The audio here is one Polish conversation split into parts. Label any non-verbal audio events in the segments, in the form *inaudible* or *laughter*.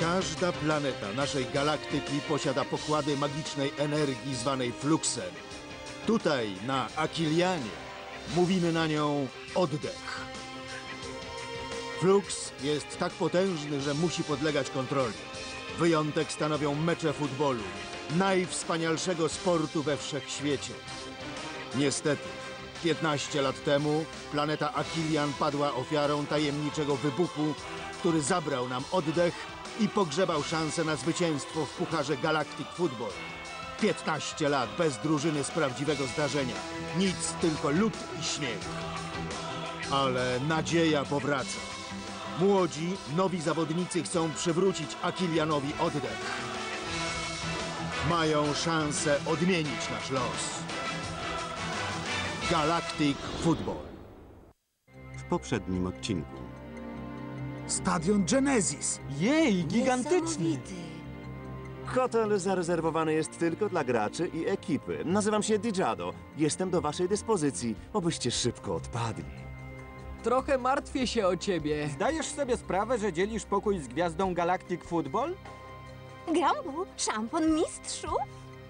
Każda planeta naszej galaktyki posiada pokłady magicznej energii zwanej fluxem. Tutaj, na Akilianie, mówimy na nią oddech. Flux jest tak potężny, że musi podlegać kontroli. Wyjątek stanowią mecze futbolu, najwspanialszego sportu we wszechświecie. Niestety, 15 lat temu planeta Akilian padła ofiarą tajemniczego wybuchu, który zabrał nam oddech i pogrzebał szansę na zwycięstwo w Pucharze Galactic Football. 15 lat bez drużyny z prawdziwego zdarzenia. Nic, tylko lód i śnieg. Ale nadzieja powraca. Młodzi, nowi zawodnicy chcą przywrócić Akilianowi oddech. Mają szansę odmienić nasz los. Galactic Football. W poprzednim odcinku. Stadion Genesis. Jej, gigantyczny! Hotel zarezerwowany jest tylko dla graczy i ekipy. Nazywam się Dijado. Jestem do waszej dyspozycji, obyście szybko odpadli. Trochę martwię się o ciebie. Zdajesz sobie sprawę, że dzielisz pokój z gwiazdą Galactic Football? Grambu, szampon mistrzu?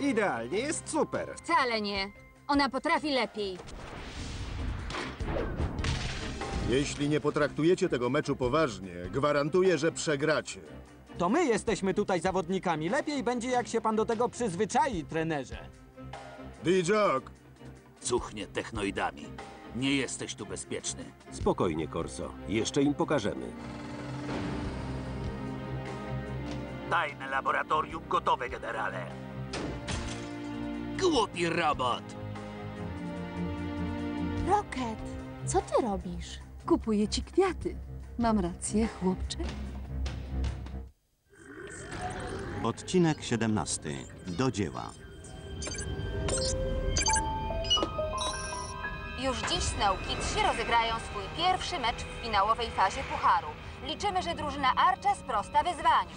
Idealnie, jest super. Wcale nie. Ona potrafi lepiej. Jeśli nie potraktujecie tego meczu poważnie, gwarantuję, że przegracie. To my jesteśmy tutaj zawodnikami. Lepiej będzie, jak się pan do tego przyzwyczai, trenerze. Dijok, Cuchnie technoidami. Nie jesteś tu bezpieczny. Spokojnie, Corso. Jeszcze im pokażemy. Tajne laboratorium gotowe, generale. Głupi robot! Rocket, co ty robisz? Kupuję ci kwiaty. Mam rację, chłopcze? Odcinek 17. Do dzieła. Już dziś Snow Kidsi rozegrają swój pierwszy mecz w finałowej fazie Pucharu. Liczymy, że drużyna Archa sprosta wyzwaniu.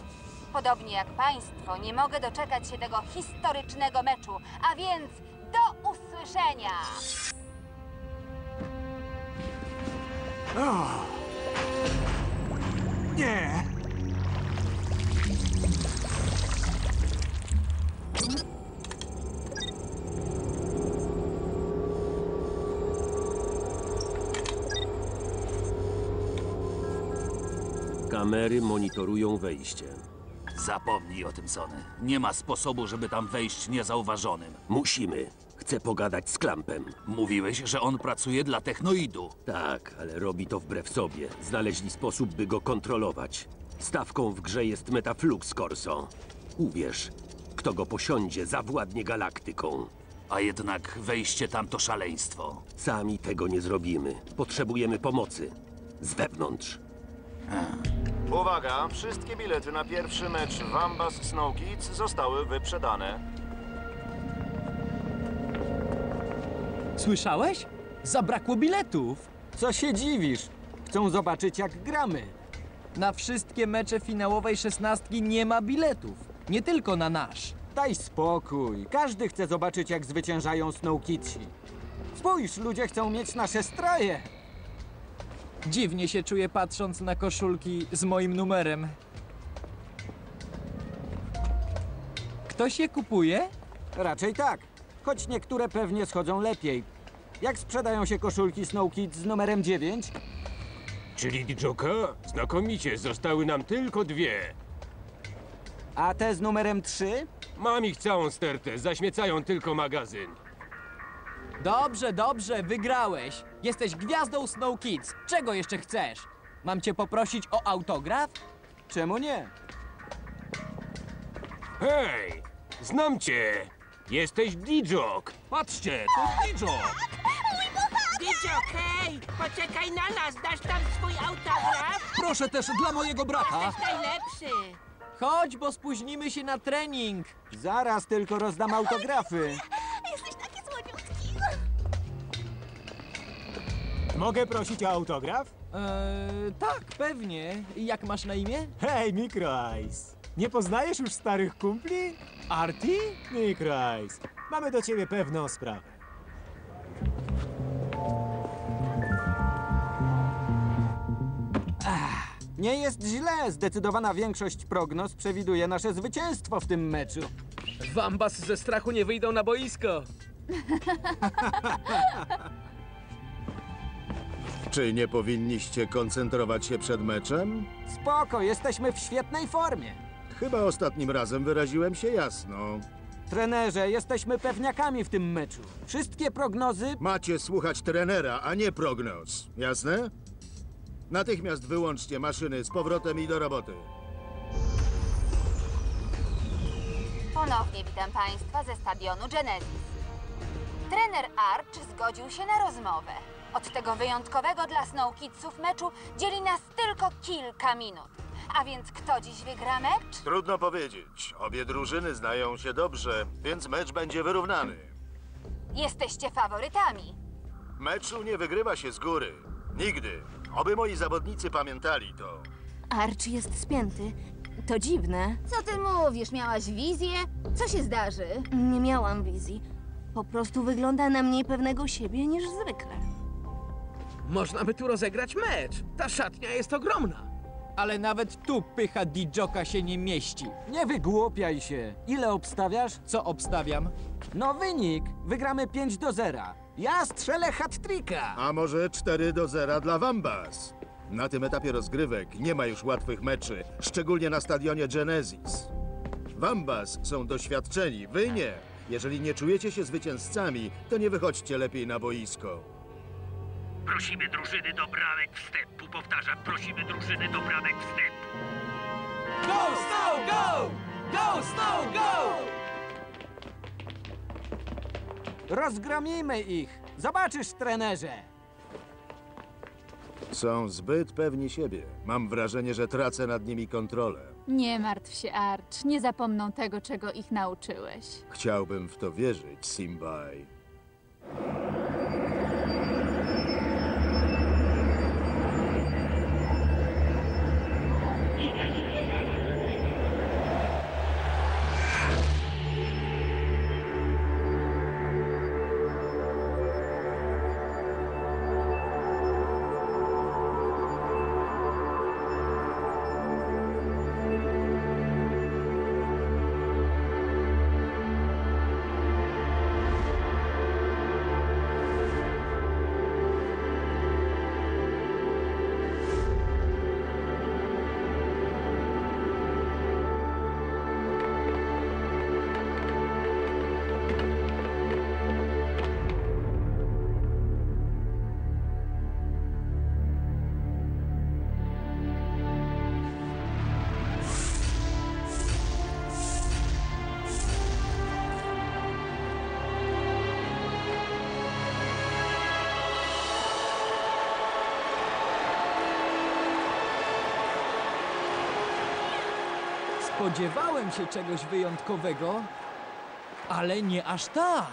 Podobnie jak Państwo, nie mogę doczekać się tego historycznego meczu, a więc do usłyszenia! Nie. Kamery monitorują wejście. Zapomnij o tym, Sony. Nie ma sposobu, żeby tam wejść niezauważonym. Musimy. Chcę pogadać z Klampem. Mówiłeś, że on pracuje dla technoidu. Tak, ale robi to wbrew sobie. Znaleźli sposób, by go kontrolować. Stawką w grze jest Metaflux Corso. Uwierz, kto go posiądzie, zawładnie galaktyką. A jednak wejście tam to szaleństwo. Sami tego nie zrobimy. Potrzebujemy pomocy. Z wewnątrz. Uwaga, wszystkie bilety na pierwszy mecz Wambas Snow Kids zostały wyprzedane. Słyszałeś? Zabrakło biletów. Co się dziwisz? Chcą zobaczyć, jak gramy. Na wszystkie mecze finałowej szesnastki nie ma biletów. Nie tylko na nasz. Daj spokój. Każdy chce zobaczyć, jak zwyciężają Snow Kidsi. Spójrz, ludzie chcą mieć nasze stroje. Dziwnie się czuję patrząc na koszulki z moim numerem. Ktoś je kupuje? Raczej tak, choć niektóre pewnie schodzą lepiej. Jak sprzedają się koszulki Snow Kids z numerem 9? Czyli Didżoka? Znakomicie, zostały nam tylko dwie. A te z numerem 3? Mam ich całą stertę, zaśmiecają tylko magazyn. Dobrze, dobrze, wygrałeś. Jesteś gwiazdą Snow Kids. Czego jeszcze chcesz? Mam cię poprosić o autograf? Czemu nie? Hej, znam cię. Jesteś Didżok. Patrzcie, to Didżok. Didzio, hej! Poczekaj na nas, dasz tam swój autograf? Proszę też dla mojego brata. Jesteś najlepszy! Chodź, bo spóźnimy się na trening. Zaraz tylko rozdam autografy. Jesteś taki słodziutki. Mogę prosić o autograf? Eee, tak, pewnie. Jak masz na imię? Hej, Micro Ice. Nie poznajesz już starych kumpli? Arti? Micro Ice, mamy do ciebie pewną sprawę. Nie jest źle. Zdecydowana większość prognoz przewiduje nasze zwycięstwo w tym meczu. Wambas ze strachu nie wyjdą na boisko. *laughs* Czy nie powinniście koncentrować się przed meczem? Spoko, jesteśmy w świetnej formie. Chyba ostatnim razem wyraziłem się jasno. Trenerze, jesteśmy pewniakami w tym meczu. Wszystkie prognozy Macie słuchać trenera, a nie prognoz. Jasne? Natychmiast wyłączcie maszyny z powrotem i do roboty. Ponownie witam Państwa ze stadionu Genesis. Trener Arch zgodził się na rozmowę. Od tego wyjątkowego dla Snow Kidsów meczu dzieli nas tylko kilka minut. A więc kto dziś wygra mecz? Trudno powiedzieć. Obie drużyny znają się dobrze, więc mecz będzie wyrównany. Jesteście faworytami. Meczu nie wygrywa się z góry. Nigdy. Oby moi zawodnicy pamiętali to. Archie jest spięty. To dziwne. Co ty mówisz? Miałaś wizję? Co się zdarzy? Nie miałam wizji. Po prostu wygląda na mniej pewnego siebie niż zwykle. Można by tu rozegrać mecz. Ta szatnia jest ogromna. Ale nawet tu pycha Didżoka się nie mieści. Nie wygłupiaj się. Ile obstawiasz? Co obstawiam? No wynik. Wygramy 5 do 0. Ja strzelę hat-tricka. A może 4 do 0 dla Wambas? Na tym etapie rozgrywek nie ma już łatwych meczy, szczególnie na stadionie Genesis. Wambas są doświadczeni, wy nie. Jeżeli nie czujecie się zwycięzcami, to nie wychodźcie lepiej na boisko. Prosimy drużyny do bramek wstępu. Powtarzam, prosimy drużyny do bramek wstępu. Go, Snow, go! Go, Snow, go! Rozgromimy ich. Zobaczysz, trenerze. Są zbyt pewni siebie. Mam wrażenie, że tracę nad nimi kontrolę. Nie martw się, Arch. Nie zapomną tego, czego ich nauczyłeś. Chciałbym w to wierzyć, Simbaj. Spodziewałem się czegoś wyjątkowego, ale nie aż tak.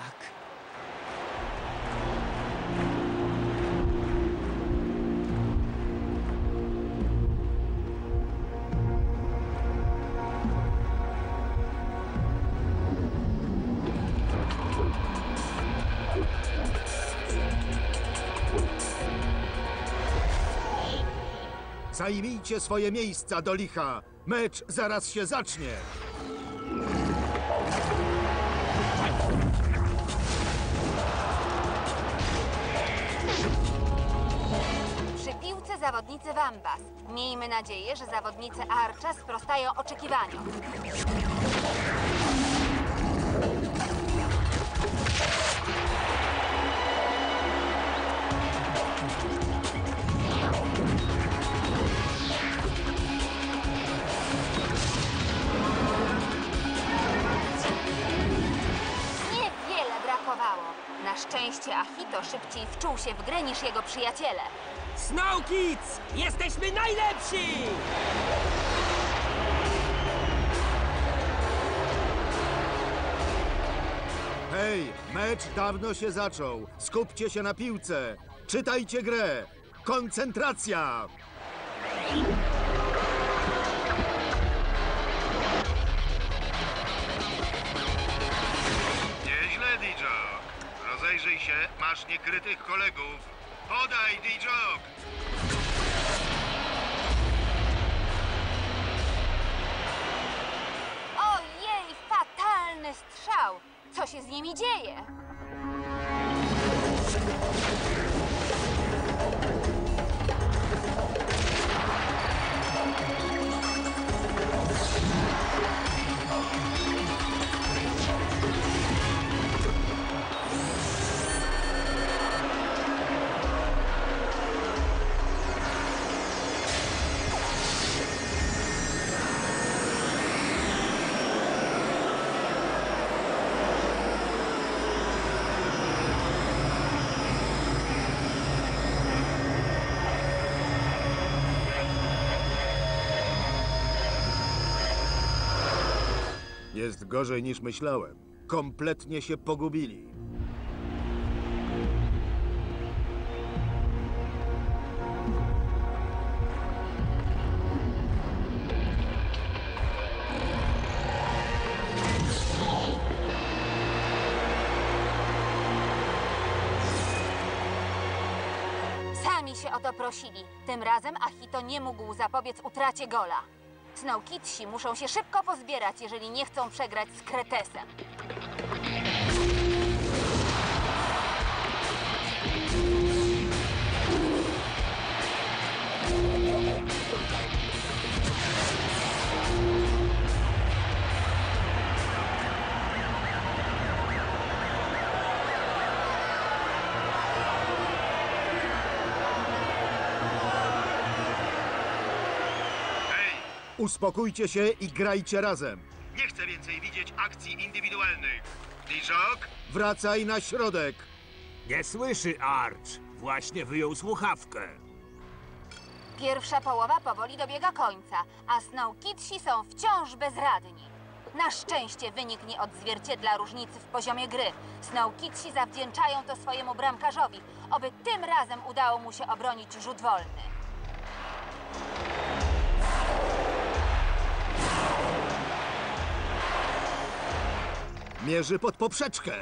Zajmijcie swoje miejsca do licha. Mecz zaraz się zacznie. Przy piłce zawodnicy Wambas. Miejmy nadzieję, że zawodnicy Archa sprostają oczekiwaniom. Na szczęście Achito szybciej wczuł się w grę niż jego przyjaciele. Snow Kids! Jesteśmy najlepsi! Hej, mecz dawno się zaczął. Skupcie się na piłce. Czytajcie grę. Koncentracja! Się, masz niekrytych kolegów. Podaj, D-Jog! Ojej, fatalny strzał! Co się z nimi dzieje? Jest gorzej niż myślałem. Kompletnie się pogubili. Sami się o to prosili. Tym razem Achito nie mógł zapobiec utracie gola. Snowkidsi muszą się szybko pozbierać, jeżeli nie chcą przegrać z Kretesem. Uspokójcie się i grajcie razem. Nie chcę więcej widzieć akcji indywidualnych. Dijok? Wracaj na środek. Nie słyszy Arch. Właśnie wyjął słuchawkę. Pierwsza połowa powoli dobiega końca, a Snowkidsi są wciąż bezradni. Na szczęście wynik nie odzwierciedla różnicy w poziomie gry. Snowkidsi zawdzięczają to swojemu bramkarzowi, oby tym razem udało mu się obronić rzut wolny. Mierzy pod poprzeczkę.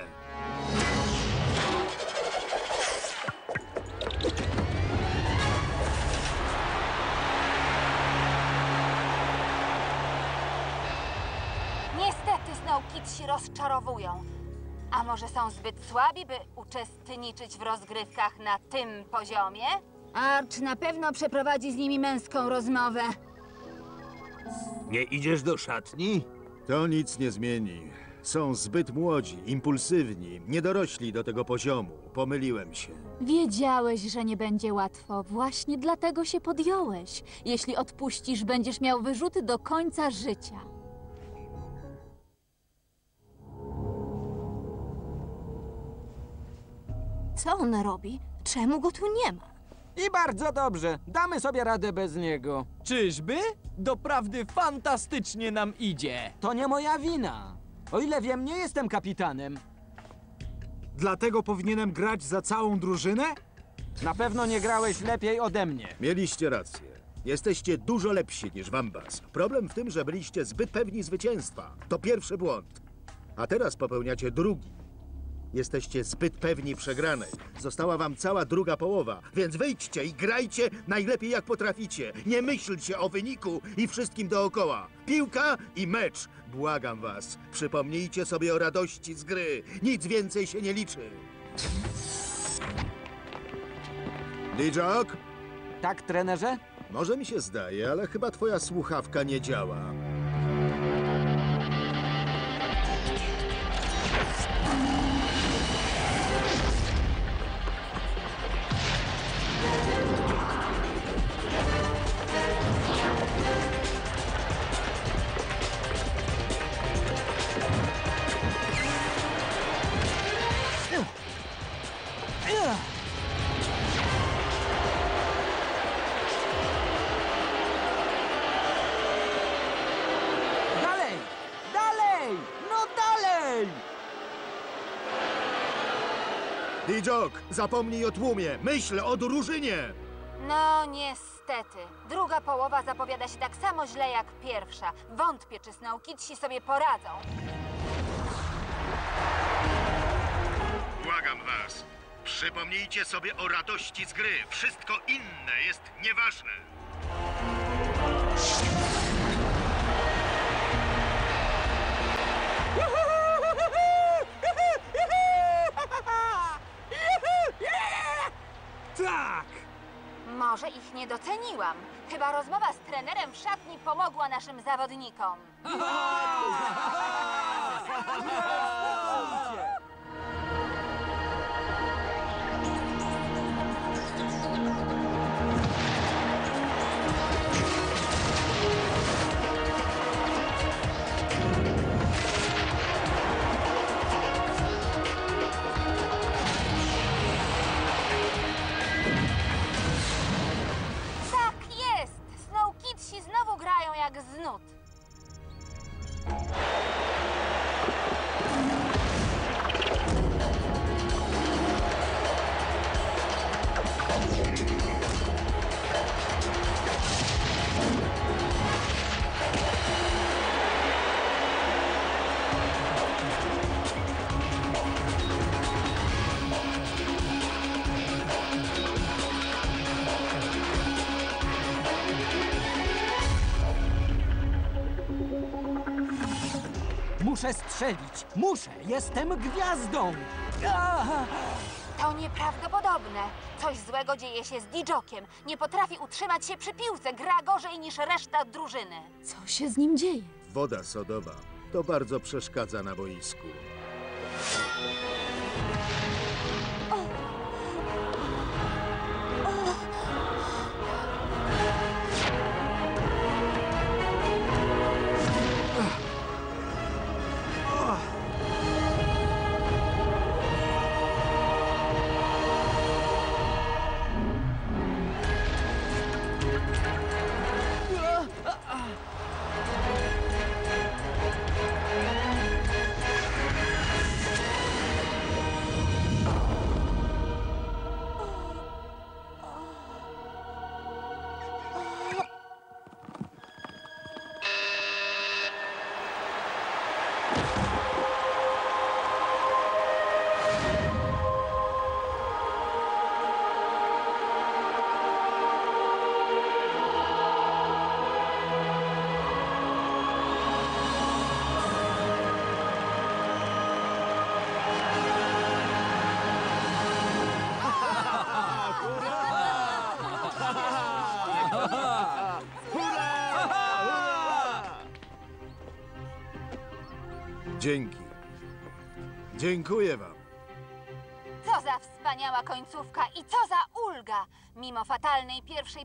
Niestety Snowkidsi rozczarowują. A może są zbyt słabi, by uczestniczyć w rozgrywkach na tym poziomie? Arch na pewno przeprowadzi z nimi męską rozmowę. Nie idziesz do szatni? To nic nie zmieni. Są zbyt młodzi, impulsywni, nie dorośli do tego poziomu. Pomyliłem się. Wiedziałeś, że nie będzie łatwo. Właśnie dlatego się podjąłeś. Jeśli odpuścisz, będziesz miał wyrzuty do końca życia. Co on robi? Czemu go tu nie ma? I bardzo dobrze. Damy sobie radę bez niego. Czyżby? Doprawdy fantastycznie nam idzie. To nie moja wina. O ile wiem, nie jestem kapitanem. Dlatego powinienem grać za całą drużynę? Na pewno nie grałeś lepiej ode mnie. Mieliście rację. Jesteście dużo lepsi niż Wambas. Problem w tym, że byliście zbyt pewni zwycięstwa. To pierwszy błąd. A teraz popełniacie drugi. Jesteście zbyt pewni przegranej. Została wam cała druga połowa, więc wyjdźcie i grajcie najlepiej jak potraficie. Nie myślcie o wyniku i wszystkim dookoła. Piłka i mecz. Błagam was, przypomnijcie sobie o radości z gry. Nic więcej się nie liczy. Dijok? Tak, trenerze? Może mi się zdaje, ale chyba twoja słuchawka nie działa. Dijok, zapomnij o tłumie. Myśl o drużynie. No niestety. Druga połowa zapowiada się tak samo źle jak pierwsza. Wątpię, czy Snowkidsi sobie poradzą. Błagam was. Przypomnijcie sobie o radości z gry. Wszystko inne jest nieważne. Doceniłam. Chyba rozmowa z trenerem w szatni pomogła naszym zawodnikom. *laughs* *laughs* not. Strzelić! Muszę! Jestem gwiazdą! To nieprawdopodobne. Coś złego dzieje się z Didżokiem. Nie potrafi utrzymać się przy piłce. Gra gorzej niż reszta drużyny. Co się z nim dzieje? Woda sodowa. To bardzo przeszkadza na boisku.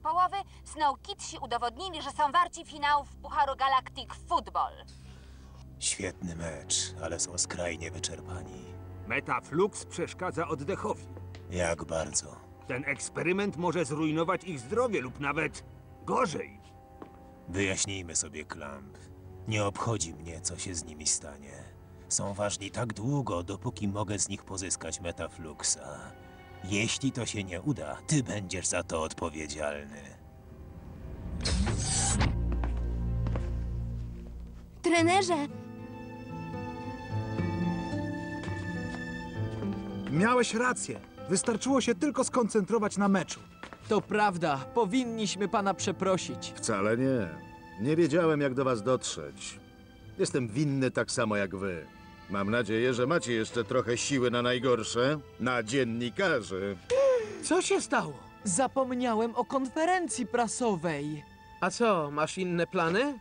Połowy, Snow Kidsi udowodnili, że są warci finałów Pucharu Galactic Football. Świetny mecz, ale są skrajnie wyczerpani. Metaflux przeszkadza oddechowi. Jak bardzo? Ten eksperyment może zrujnować ich zdrowie lub nawet gorzej. Wyjaśnijmy sobie, Klamp. Nie obchodzi mnie, co się z nimi stanie. Są ważni tak długo, dopóki mogę z nich pozyskać metafluxa. Jeśli to się nie uda, ty będziesz za to odpowiedzialny. Trenerze, Miałeś rację. Wystarczyło się tylko skoncentrować na meczu. To prawda, powinniśmy pana przeprosić. Wcale nie. Nie wiedziałem, jak do was dotrzeć. Jestem winny tak samo jak wy. Mam nadzieję, że macie jeszcze trochę siły na najgorsze. Na dziennikarzy. Co się stało? Zapomniałem o konferencji prasowej. A co, masz inne plany?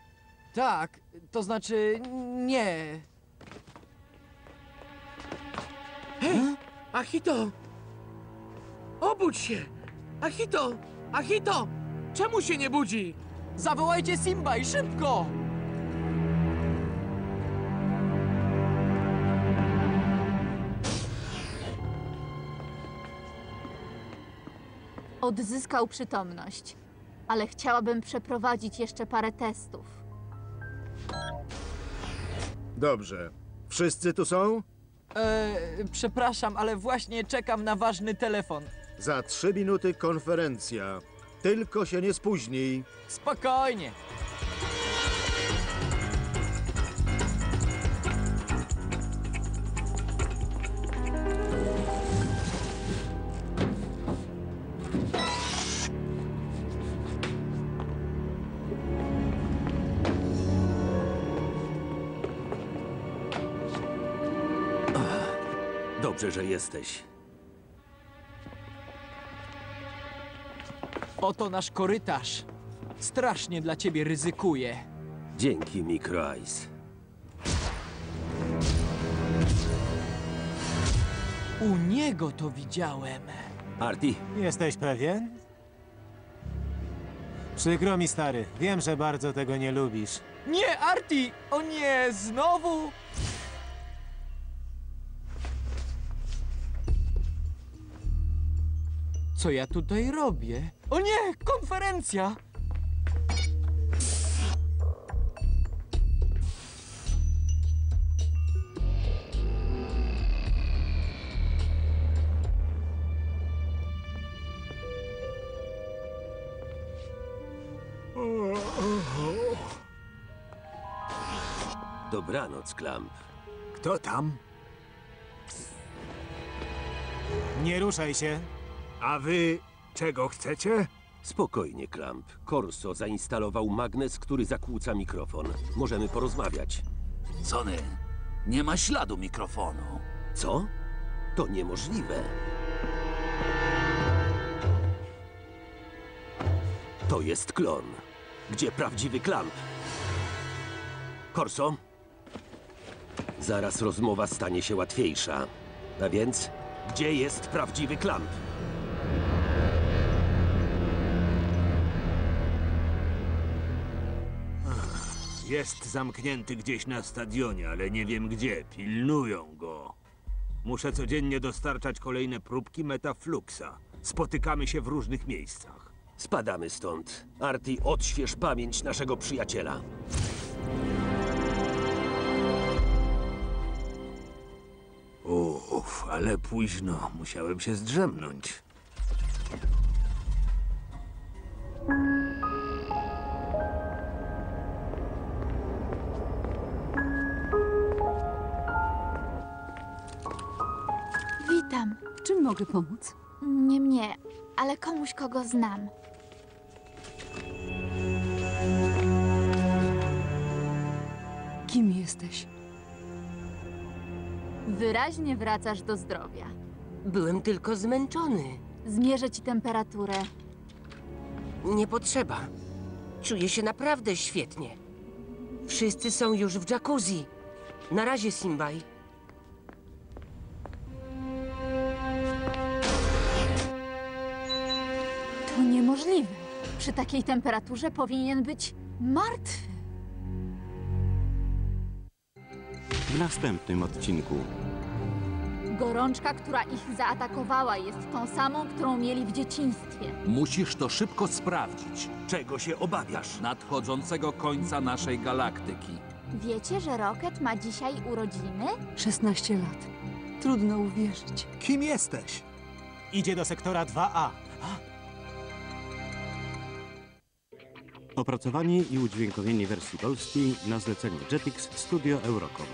Tak, to znaczy nie. Hej, Achito! Obudź się! Achito! Achito! Czemu się nie budzi? Zawołajcie Simba i szybko! Odzyskał przytomność, ale chciałabym przeprowadzić jeszcze parę testów. Dobrze. Wszyscy tu są? Eee, przepraszam, ale właśnie czekam na ważny telefon. Za trzy minuty konferencja. Tylko się nie spóźnij. Spokojnie. Jesteś. Oto nasz korytarz. Strasznie dla ciebie ryzykuję. Dzięki, Micro Ice. U niego to widziałem. Arti, Jesteś pewien? Przykro mi, stary. Wiem, że bardzo tego nie lubisz. Nie, Arti! O nie, znowu? Co ja tutaj robię? O nie, konferencja! dobranoc, Klamp. Kto tam? Nie ruszaj się. A wy czego chcecie? Spokojnie, Klamp. Corso zainstalował magnes, który zakłóca mikrofon. Możemy porozmawiać. Sony, nie ma śladu mikrofonu. Co? To niemożliwe. To jest klon. Gdzie prawdziwy Klamp? Corso? Zaraz rozmowa stanie się łatwiejsza. A więc, gdzie jest prawdziwy Klamp? Jest zamknięty gdzieś na stadionie, ale nie wiem gdzie. Pilnują go. Muszę codziennie dostarczać kolejne próbki Metafluxa. Spotykamy się w różnych miejscach. Spadamy stąd. Arti, odśwież pamięć naszego przyjaciela. Uff, ale późno. Musiałem się zdrzemnąć. Witam. Czym mogę pomóc? Nie mnie, ale komuś, kogo znam. Kim jesteś? Wyraźnie wracasz do zdrowia. Byłem tylko zmęczony. Zmierzę ci temperaturę. Nie potrzeba. Czuję się naprawdę świetnie. Wszyscy są już w jacuzzi. Na razie, Simbaj. Przy takiej temperaturze powinien być martwy. W następnym odcinku Gorączka, która ich zaatakowała, jest tą samą, którą mieli w dzieciństwie. Musisz to szybko sprawdzić. Czego się obawiasz? Nadchodzącego końca naszej galaktyki. Wiecie, że Rocket ma dzisiaj urodziny? 16 lat. Trudno uwierzyć. Kim jesteś? Idzie do sektora 2A. Opracowanie i udźwiękowienie wersji polskiej na zlecenie Jetix Studio Eurocom.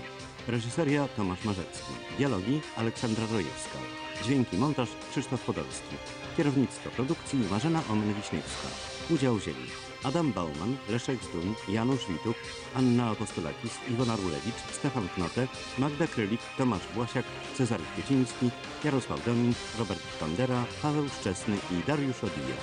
Reżyseria Tomasz Marzecki. Dialogi Aleksandra Rojewska. Dźwięki montaż Krzysztof Podolski. Kierownictwo produkcji Marzena Omen-Wiśniewska. Udział wzięli Adam Bauman, Leszek Zdun, Janusz Wituk, Anna Apostolakis, Iwona Rulewicz, Stefan Knote, Magda Krylik, Tomasz Błasiak, Cezary Kwieciński, Jarosław Domin, Robert Pandera, Paweł Szczesny i Dariusz Odija.